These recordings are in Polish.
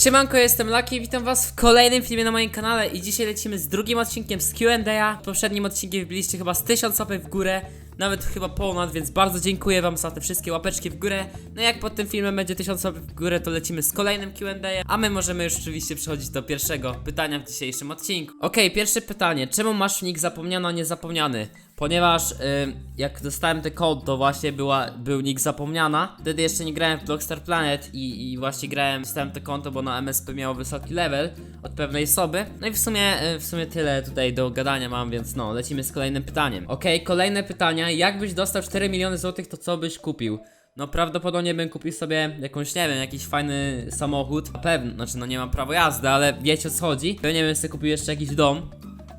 Siemanko, jestem Lucky i witam was w kolejnym filmie na moim kanale i dzisiaj lecimy z drugim odcinkiem z Q&A. W poprzednim odcinkiem wbiliście chyba z 1000 łapek w górę, nawet chyba ponad, więc bardzo dziękuję wam za te wszystkie łapeczki w górę. No jak pod tym filmem będzie 1000 łapek w górę, to lecimy z kolejnym Q&A, a my możemy już oczywiście przechodzić do pierwszego pytania w dzisiejszym odcinku. Okej, pierwsze pytanie, czemu masz nick zapomniano, a nie zapomniany? Ponieważ y, jak dostałem ten kod, to właśnie była, był nick zapomniana. Wtedy jeszcze nie grałem w Blockstar Planet i, i właśnie grałem, dostałem to konto, bo na MSP miało wysoki level od pewnej osoby. No i w sumie, y, w sumie tyle tutaj do gadania mam, więc no, lecimy z kolejnym pytaniem. Okej, kolejne pytania. Jakbyś dostał 4 miliony złotych, to co byś kupił? No prawdopodobnie bym kupił sobie jakąś, nie wiem, jakiś fajny samochód. Na pewno, znaczy no nie mam prawa jazdy, ale wiecie o co chodzi. Pewnie bym sobie kupił jeszcze jakiś dom.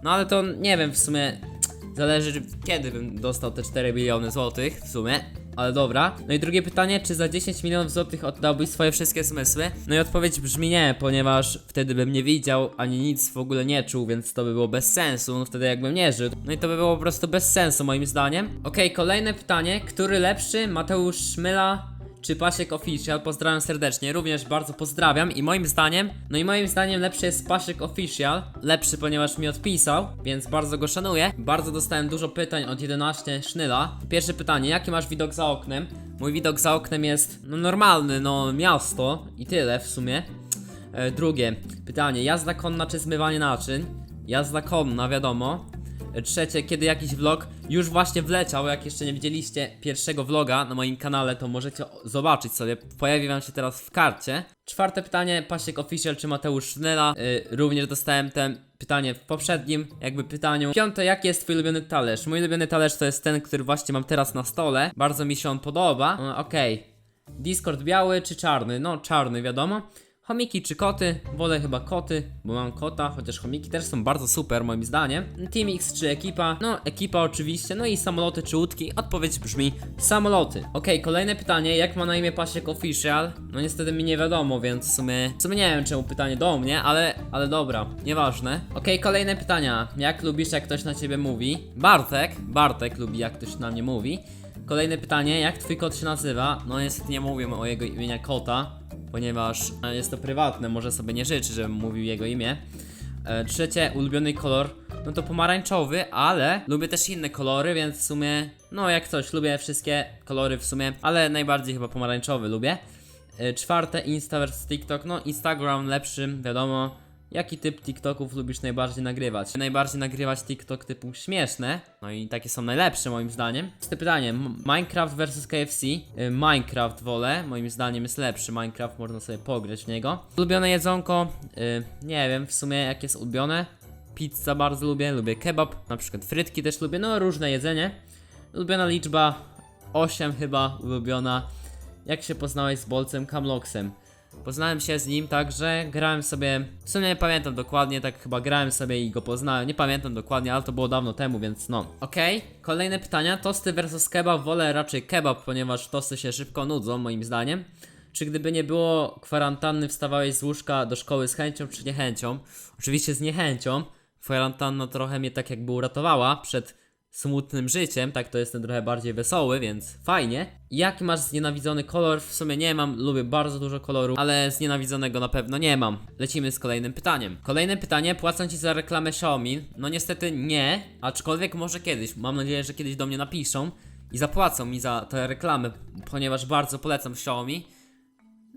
No ale to nie wiem w sumie. Zależy kiedy bym dostał te 4 miliony złotych w sumie. Ale dobra. No i drugie pytanie, czy za 10 milionów złotych oddałbyś swoje wszystkie zmysły? No i odpowiedź brzmi nie, ponieważ wtedy bym nie widział, ani nic w ogóle nie czuł, więc to by było bez sensu, no wtedy jakbym nie żył. No i to by było po prostu bez sensu moim zdaniem. Okej, kolejne pytanie, który lepszy, Mateusz Szmyla czy Pasiek Official, pozdrawiam serdecznie, również bardzo pozdrawiam i moim zdaniem, no i moim zdaniem lepszy jest Pasiek Official, lepszy ponieważ mi odpisał, więc bardzo go szanuję. Bardzo dostałem dużo pytań od 11 Sznyla. Pierwsze pytanie, jaki masz widok za oknem? Mój widok za oknem jest, no normalny, no miasto i tyle w sumie. E, drugie pytanie, jazda konna czy zmywanie naczyń? Jazda konna, wiadomo. Trzecie, kiedy jakiś vlog już właśnie wleciał, jak jeszcze nie widzieliście pierwszego vloga na moim kanale, to możecie zobaczyć sobie, pojawi wam się teraz w karcie. Czwarte pytanie, Pasiek Official czy Mateusz Sznela, yy, również dostałem ten pytanie w poprzednim jakby pytaniu. Piąte, jaki jest twój ulubiony talerz? Mój ulubiony talerz to jest ten, który właśnie mam teraz na stole, bardzo mi się on podoba. No, Okej, Discord biały czy czarny? No czarny wiadomo. Chomiki czy koty? Wolę chyba koty, bo mam kota, chociaż chomiki też są bardzo super moim zdaniem. Team X czy ekipa? No ekipa oczywiście, no i samoloty czy łódki? Odpowiedź brzmi samoloty. Okej, kolejne pytanie, jak ma na imię Pasiek Official? No niestety mi nie wiadomo, więc w sumie, w sumie nie wiem czemu pytanie do mnie, ale, ale dobra, nieważne. Okej, kolejne pytania, jak lubisz jak ktoś na ciebie mówi? Bartek, Bartek lubi jak ktoś na mnie mówi. Kolejne pytanie, jak twój kot się nazywa? No niestety nie mówię o jego imienia kota, ponieważ e, jest to prywatne, może sobie nie życzy, żebym mówił jego imię. E, trzecie, ulubiony kolor, no to pomarańczowy, ale lubię też inne kolory, więc w sumie, no jak coś, lubię wszystkie kolory w sumie, ale najbardziej chyba pomarańczowy lubię. E, czwarte, Insta versus TikTok, no Instagram lepszy, wiadomo. Jaki typ TikToków lubisz najbardziej nagrywać? Najbardziej nagrywać TikTok typu śmieszne, no i takie są najlepsze moim zdaniem. To pytanie, M- Minecraft versus KFC. Y, Minecraft wolę, moim zdaniem jest lepszy. Minecraft można sobie pograć w niego. Ulubione jedzonko, y, nie wiem w sumie jak jest ulubione. Pizza bardzo lubię, lubię kebab, na przykład frytki też lubię, no różne jedzenie. Ulubiona liczba 8 chyba, ulubiona. Jak się poznałeś z Bolcem Kamloksem? Poznałem się z nim tak, że grałem sobie. W sumie nie pamiętam dokładnie, tak chyba grałem sobie i go poznałem. Nie pamiętam dokładnie, ale to było dawno temu, więc no. Okej, kolejne pytania. Tosty versus kebab. Wolę raczej kebab, ponieważ tosty się szybko nudzą, moim zdaniem. Czy gdyby nie było kwarantanny, wstawałeś z łóżka do szkoły z chęcią czy niechęcią? Oczywiście z niechęcią. Kwarantanna trochę mnie tak jakby uratowała przed smutnym życiem, tak to jestem trochę bardziej wesoły, więc fajnie. Jaki masz znienawidzony kolor? W sumie nie mam, lubię bardzo dużo kolorów, ale znienawidzonego na pewno nie mam. Lecimy z kolejnym pytaniem. Kolejne pytanie, płacą ci za reklamę Xiaomi? No niestety nie, aczkolwiek może kiedyś. Mam nadzieję, że kiedyś do mnie napiszą i zapłacą mi za tę reklamę, ponieważ bardzo polecam Xiaomi.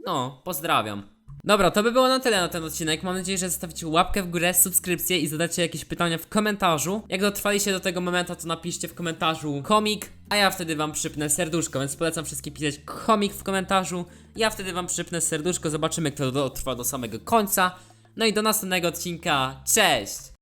No, pozdrawiam. Dobra, to by było na tyle na ten odcinek. Mam nadzieję, że zostawicie łapkę w górę, subskrypcję i zadacie jakieś pytania w komentarzu. Jak dotrwaliście do tego momentu, to napiszcie w komentarzu komik, a ja wtedy wam przypnę serduszko, więc polecam wszystkim pisać komik w komentarzu. Ja wtedy wam przypnę serduszko, zobaczymy kto dotrwa do samego końca. No i do następnego odcinka. Cześć!